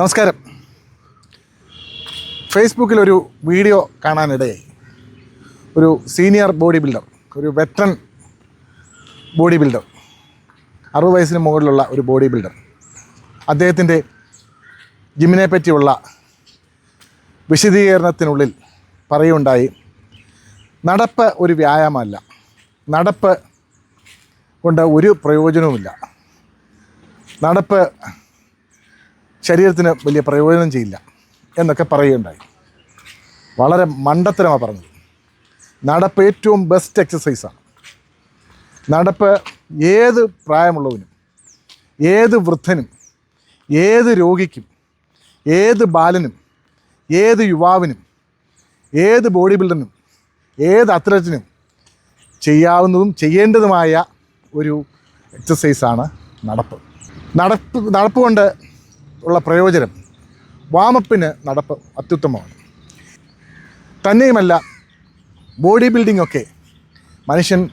നമസ്കാരം. ഫേസ്ബുക്കിൽ ഒരു വീഡിയോ കാണാനിടയായി. ഒരു സീനിയർ ബോഡി ബിൽഡർ ഒരു വെറ്ററൻ ബോഡി ബിൽഡർ അറുപത് വയസ്സിന് മുകളിലുള്ള ഒരു ബോഡി ബിൽഡർ അദ്ദേഹത്തിന്റെ ജിമ്മിനെ പറ്റിയുള്ള വിശദീകരണത്തിനുള്ളിൽ പറയുണ്ടായി നടപ്പ് ഒരു വ്യായാമമല്ല നടപ്പ് കൊണ്ട് ഒരു പ്രയോജനവുമില്ല നടപ്പ് ശരീരത്തിന് വലിയ പ്രയോജനം ചെയ്യില്ല എന്നൊക്കെ പറയുകയുണ്ടായി. വളരെ മണ്ടത്തരമാണ് പറഞ്ഞത്. നടപ്പ് ഏറ്റവും ബെസ്റ്റ് എക്സസൈസാണ് നടപ്പ് ഏത് പ്രായമുള്ളവനും ഏത് വൃദ്ധനും ഏത് രോഗിക്കും ഏത് ബാലനും ഏത് യുവാവിനും ഏത് ബോഡി ബിൽഡറിനും ഏത് അത്ലറ്റിനും ചെയ്യാവുന്നതും ചെയ്യേണ്ടതുമായ ഒരു എക്സസൈസാണ് നടപ്പ്. നടപ്പ് നടപ്പ് കൊണ്ട് ഉള്ള പ്രയോജനം വാമപ്പിന് നടപ്പ് അത്യുത്തമമാണ്. തന്നെയുമല്ല ബോഡി ബിൽഡിംഗ് ഒക്കെ മനുഷ്യൻ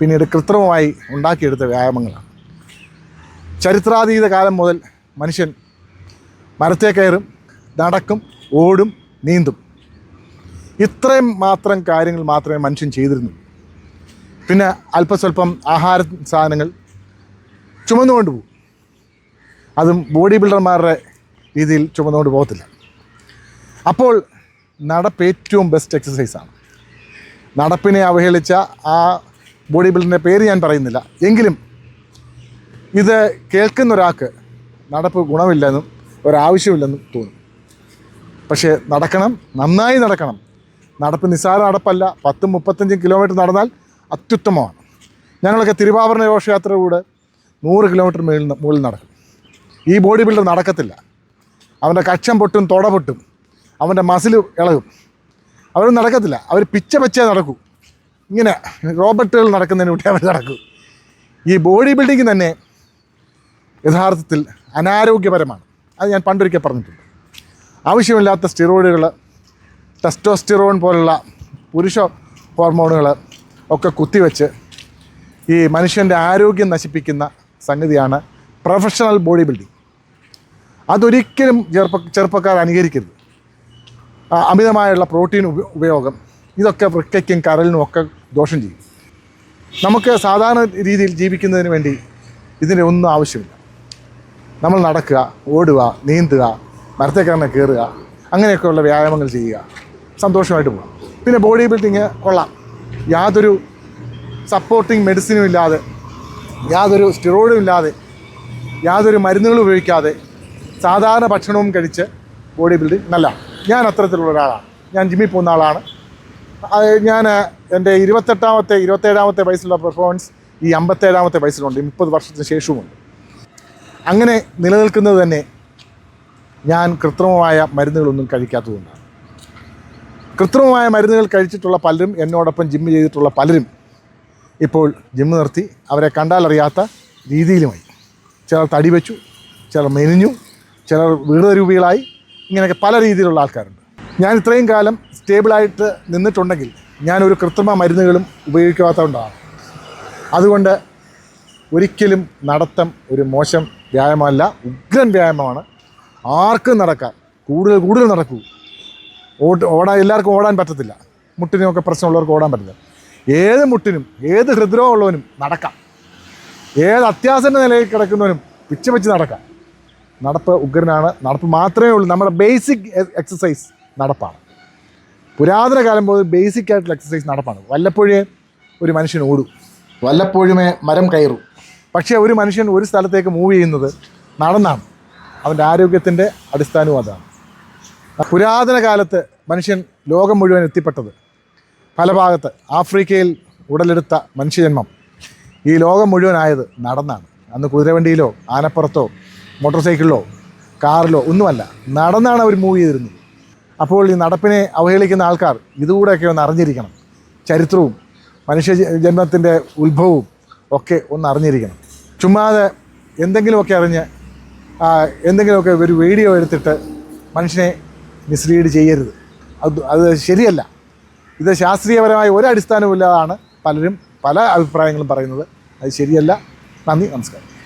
പിന്നീട് കൃത്രിമമായി ഉണ്ടാക്കിയെടുത്ത വ്യായാമങ്ങളാണ്. ചരിത്രാതീത കാലം മുതൽ മനുഷ്യൻ മരത്തെ കയറും നടക്കും ഓടും നീന്തും. ഇത്രയും മാത്രം കാര്യങ്ങൾ മാത്രമേ മനുഷ്യൻ ചെയ്തിരുന്നു പിന്നെ അല്പസ്വല്പം ആഹാര സാധനങ്ങൾ ചുമന്നുകൊണ്ട് പോകും. അതും ബോഡി ബിൽഡർമാരുടെ രീതിയിൽ ചുമന്നുകൊണ്ട് പോകത്തില്ല. അപ്പോൾ നടപ്പ് ഏറ്റവും ബെസ്റ്റ് എക്സസൈസാണ് നടപ്പിനെ അവഹേളിച്ച ആ ബോഡി ബിൽഡറിന്റെ പേര് ഞാൻ പറയുന്നില്ല. എങ്കിലും ഇത് കേൾക്കുന്ന ഒരാൾക്ക് നടപ്പ് ഗുണമില്ലെന്നും ഒരാവശ്യമില്ലെന്നും തോന്നും. പക്ഷേ നടക്കണം നന്നായി നടക്കണം. നടപ്പ് നിസ്സാര നടപ്പല്ല. പത്തും മുപ്പത്തഞ്ചും കിലോമീറ്റർ നടന്നാൽ അത്യുത്തമമാണ്. ഞങ്ങളൊക്കെ തിരുവാഭരണ ഘോഷയാത്ര കൂടെ നൂറ് കിലോമീറ്റർ മുകളിൽ മുകളിൽ നടക്കും. ഈ ബോഡി ബിൽഡർ നടക്കത്തില്ല. അവന്റെ കക്ഷം പൊട്ടും തുട പൊട്ടും അവന്റെ മസിൽ ഇളകും. അവരൊന്നും നടക്കത്തില്ല. അവർ പിച്ച പച്ചേ നടക്കൂ. ഇങ്ങനെ റോബർട്ടുകൾ നടക്കുന്നതിന് വിട്ടേ അവർ നടക്കൂ. ഈ ബോഡി ബിൽഡിംഗ് തന്നെ യഥാർത്ഥത്തിൽ അനാരോഗ്യപരമാണ്. അത് ഞാൻ പണ്ടൊരിക്കൽ പറഞ്ഞിട്ടുണ്ട്. ആവശ്യമില്ലാത്ത സ്റ്റിറോയിഡുകൾ ടെസ്റ്റോസ്റ്റിറോൺ പോലുള്ള പുരുഷ ഹോർമോണുകൾ ഒക്കെ കുത്തിവെച്ച് ഈ മനുഷ്യന്റെ ആരോഗ്യം നശിപ്പിക്കുന്ന സംഗതിയാണ് പ്രൊഫഷണൽ ബോഡി ബിൽഡിംഗ് അതൊരിക്കലും ചെറുപ്പ ചെറുപ്പക്കാർ അനുകരിക്കരുത്. അമിതമായുള്ള പ്രോട്ടീൻ ഉപ ഉപയോഗം ഇതൊക്കെ വൃക്കയ്ക്കും കരലിനും ഒക്കെ ദോഷം ചെയ്യും. നമുക്ക് സാധാരണ രീതിയിൽ ജീവിക്കുന്നതിന് വേണ്ടി ഇതിന്റെ ഒന്നും ആവശ്യമില്ല. നമ്മൾ നടക്കുക ഓടുക നീന്തുക മരത്തെ കയറുന്ന കയറുക അങ്ങനെയൊക്കെയുള്ള വ്യായാമങ്ങൾ ചെയ്യുക സന്തോഷമായിട്ട് പോകാം പിന്നെ ബോഡി ബിൽഡിങ് കൊള്ളാം. യാതൊരു സപ്പോർട്ടിങ് മെഡിസിനും ഇല്ലാതെ യാതൊരു സ്റ്റിറോയിഡും ഇല്ലാതെ യാതൊരു മരുന്നുകളും ഉപയോഗിക്കാതെ സാധാരണ ഭക്ഷണവും കഴിച്ച് ബോഡി ബിൽഡിംഗ് നല്ല. ഞാൻ അത്തരത്തിലുള്ള ഒരാളാണ്. ഞാൻ ജിമ്മിൽ പോകുന്ന ആളാണ്. ഞാൻ എന്റെ ഇരുപത്തെട്ടാമത്തെ ഇരുപത്തേഴാമത്തെ വയസ്സിലുള്ള പെർഫോമൻസ് ഈ അമ്പത്തേഴാമത്തെ വയസ്സിലുണ്ട്. മുപ്പത് വർഷത്തിന് ശേഷവുമുണ്ട്. അങ്ങനെ നിലനിൽക്കുന്നത് തന്നെ ഞാൻ കൃത്രിമമായ മരുന്നുകളൊന്നും കഴിക്കാത്തതുകൊണ്ടാണ്. കൃത്രിമമായ മരുന്നുകൾ കഴിച്ചിട്ടുള്ള പലരും എന്നോടൊപ്പം ജിമ്മ് ചെയ്തിട്ടുള്ള പലരും ഇപ്പോൾ ജിമ്മ് നിർത്തി. അവരെ കണ്ടാലറിയാത്ത രീതിയിലുമായി. ചിലർ തടി വെച്ചു ചിലർ മെലിഞ്ഞു ചിലർ വീടരൂപികളായി ഇങ്ങനെയൊക്കെ പല രീതിയിലുള്ള ആൾക്കാരുണ്ട്. ഞാൻ ഇത്രയും കാലം സ്റ്റേബിളായിട്ട് നിന്നിട്ടുണ്ടെങ്കിൽ ഞാനൊരു കൃത്രിമ മരുന്നുകളും ഉപയോഗിക്കാത്തതുകൊണ്ടാണ്. അതുകൊണ്ട് ഒരിക്കലും നടത്തം ഒരു മോശം വ്യായാമമല്ല ഉഗ്രൻ വ്യായാമമാണ്. ആർക്കും നടക്കാം. കൂടുതൽ കൂടുതൽ നടക്കൂ. ഓട്ട് ഓടാൻ എല്ലാവർക്കും ഓടാൻ പറ്റത്തില്ല. മുട്ടിനുമൊക്കെ പ്രശ്നമുള്ളവർക്ക് ഓടാൻ പറ്റില്ല. ഏത് മുട്ടിനും ഏത് ഹൃദ്രോഗമുള്ളവനും നടക്കാം. ഏത് അത്യാസന്ന നിലയിൽ കിടക്കുന്നവനും പിച്ച വെച്ച് നടക്കാം. നടപ്പ് ഉഗ്രനാണ്. നടപ്പ് മാത്രമേ ഉള്ളൂ. നമ്മുടെ ബേസിക് എക്സസൈസ് നടപ്പാണ്. പുരാതന കാലം പോലും ബേസിക് ആയിട്ടുള്ള എക്സസൈസ് നടപ്പാണ്. വല്ലപ്പോഴേ ഒരു മനുഷ്യൻ ഓടും. വല്ലപ്പോഴുമേ മരം കയറും. പക്ഷേ ഒരു മനുഷ്യൻ ഒരു സ്ഥലത്തേക്ക് മൂവ് ചെയ്യുന്നത് നടന്നാണ്. അവന്റെ ആരോഗ്യത്തിന്റെ അടിസ്ഥാനവും അതാണ്. പുരാതന കാലത്ത് മനുഷ്യൻ ലോകം മുഴുവൻ എത്തിപ്പെട്ടത് പല ഭാഗത്ത് ആഫ്രിക്കയിൽ ഉടലെടുത്ത മനുഷ്യജന്മം ഈ ലോകം മുഴുവനായത് നടന്നാണ്. അന്ന് കുതിരവണ്ടിയിലോ ആനപ്പുറത്തോ മോട്ടോർ സൈക്കിളിലോ കാറിലോ ഒന്നുമല്ല നടന്നാണ് അവർ മൂവ് ചെയ്തിരുന്നത്. അപ്പോൾ ഈ നടപ്പിനെ അവഹേളിക്കുന്ന ആൾക്കാർ ഇതുകൂടെയൊക്കെ ഒന്ന് അറിഞ്ഞിരിക്കണം. ചരിത്രവും മനുഷ്യ ജന്മത്തിന്റെ ഉത്ഭവവും ഒക്കെ ഒന്ന് അറിഞ്ഞിരിക്കണം. ചുമ്മാതെ എന്തെങ്കിലുമൊക്കെ അറിഞ്ഞ് എന്തെങ്കിലുമൊക്കെ ഒരു വീഡിയോ എടുത്തിട്ട് മനുഷ്യനെ മിസ്ലീഡ് ചെയ്യരുത്. അത് അത് ശരിയല്ല. ഇത് ശാസ്ത്രീയപരമായ ഒരു അടിസ്ഥാനവുമില്ലാതാണ് പലരും പല അഭിപ്രായങ്ങളും പറയുന്നത്. അത് ശരിയല്ല. നന്ദി നമസ്കാരം.